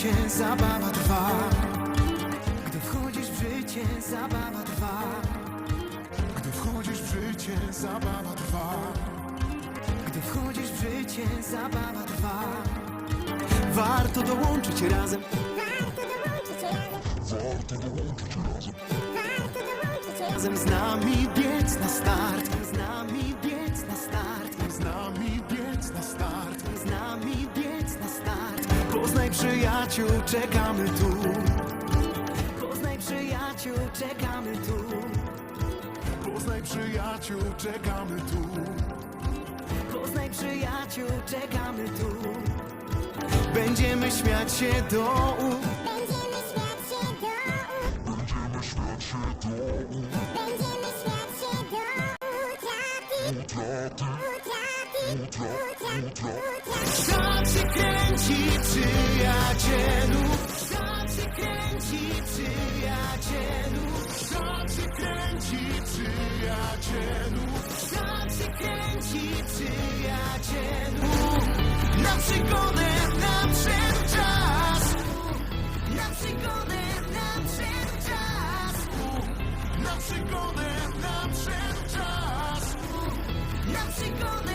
życie, zabawa trwa. Gdy wchodzisz w życie, zabawa trwa. Gdy wchodzisz w życie, zabawa trwa. Gdy wchodzisz w życie, zabawa trwa. Warto dołączyć razem. Warto dołączyć razem. Warto dołączyć razem. Warto dołączyć razem. Razem z nami biec na start. Poznaj przyjaciół, czekamy tu. Poznaj przyjaciół, czekamy tu. Poznaj przyjaciół, czekamy tu. Poznaj przyjaciół, czekamy tu. Będziemy śmiać się do u. Będziemy śmiać się do u- Będziemy śmiać się do Będziemy śmiać się do utraty. utraty, Utraty. utraty, utraty. Świat się kręci, przyjacielu. Świat się kręci, przyjacielu. Świat się kręci, przyjacielu. Świat się kręci, przyjacielu. Na przygodę nadszedł czas. Na przygodę nadszedł czas. Na przygodę nadszedł czas. Na przygodę